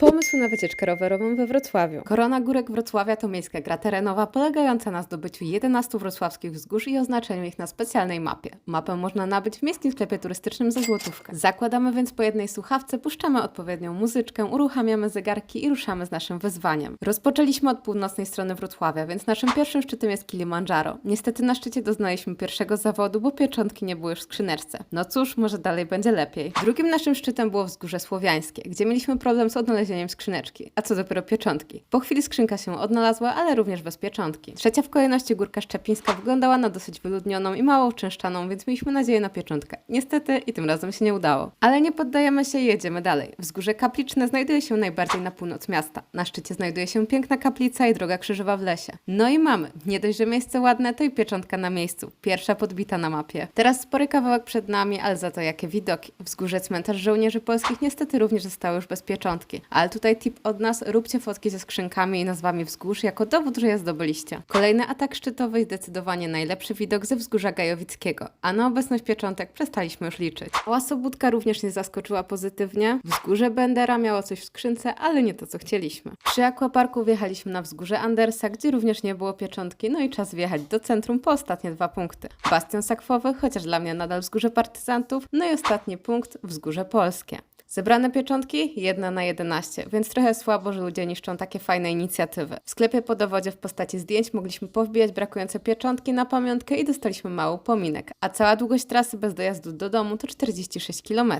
Pomysł na wycieczkę rowerową we Wrocławiu. Korona Górek Wrocławia to miejska gra terenowa polegająca na zdobyciu 11 wrocławskich wzgórz i oznaczeniu ich na specjalnej mapie. Mapę można nabyć w miejskim sklepie turystycznym za złotówkę. Zakładamy więc po jednej słuchawce, puszczamy odpowiednią muzyczkę, uruchamiamy zegarki i ruszamy z naszym wyzwaniem. Rozpoczęliśmy od północnej strony Wrocławia, więc naszym pierwszym szczytem jest Kilimandżaro. Niestety na szczycie doznaliśmy pierwszego zawodu, bo pieczątki nie były już w skrzyneczce. No cóż, może dalej będzie lepiej. Drugim naszym szczytem było Wzgórze Słowiańskie, gdzie mieliśmy problem z odnalezieniem skrzyneczki, a co dopiero pieczątki. Po chwili skrzynka się odnalazła, ale również bez pieczątki. Trzecia w kolejności Górka Szczepińska wyglądała na dosyć wyludnioną i mało uczęszczaną, więc mieliśmy nadzieję na pieczątkę. Niestety i tym razem się nie udało. Ale nie poddajemy się i jedziemy dalej. Wzgórze Kapliczne znajduje się najbardziej na północ miasta. Na szczycie znajduje się piękna kaplica i droga krzyżowa w lesie. No i mamy. Nie dość, że miejsce ładne, to i pieczątka na miejscu. Pierwsza podbita na mapie. Teraz spory kawałek przed nami, ale za to jakie widoki. Wzgórze cmentarz żołnierzy polskich niestety również zostały już bez pieczątki. Ale tutaj tip od nas, róbcie fotki ze skrzynkami i nazwami wzgórz jako dowód, że je zdobyliście. Kolejny atak szczytowy i zdecydowanie najlepszy widok ze wzgórza Gajowickiego, a na obecność pieczątek przestaliśmy już liczyć. Łasobudka również nie zaskoczyła pozytywnie. Wzgórze Bendera miało coś w skrzynce, ale nie to, co chcieliśmy. Przy aquaparku wjechaliśmy na wzgórze Andersa, gdzie również nie było pieczątki, no i czas wjechać do centrum po ostatnie dwa punkty. Bastion Sakwowy, chociaż dla mnie nadal wzgórze partyzantów, no i ostatni punkt, wzgórze polskie. Zebrane pieczątki? Jedna na 11, więc trochę słabo, że ludzie niszczą takie fajne inicjatywy. W sklepie po dowodzie w postaci zdjęć mogliśmy powbijać brakujące pieczątki na pamiątkę i dostaliśmy mały pominek, a cała długość trasy bez dojazdu do domu to 46 km.